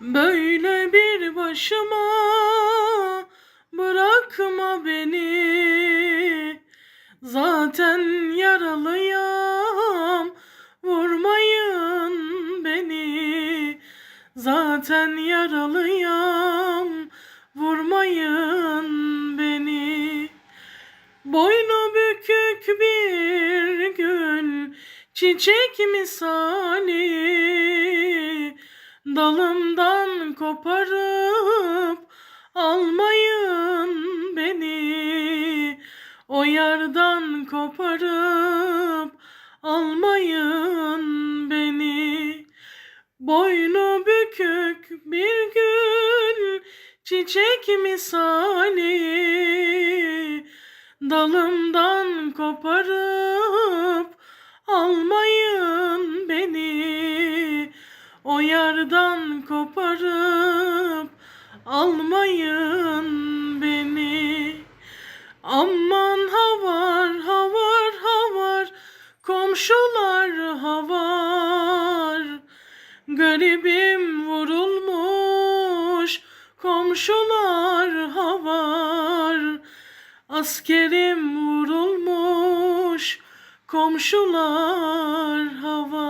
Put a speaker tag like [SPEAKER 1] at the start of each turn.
[SPEAKER 1] Böyle bir başıma bırakma beni. Zaten yaralıyım vurmayın beni. Zaten yaralıyım vurmayın beni. Boynu bükük bir gül çiçek misali Dalımdan koparıp almayın beni. O yardan koparıp almayın beni. Boynu bükük bir gül çiçek misali. Dalımdan koparıp O yardan koparıp almayın beni. Aman havar havar havar komşular havar. Garibim vurulmuş komşular havar. Askerim vurulmuş komşular havar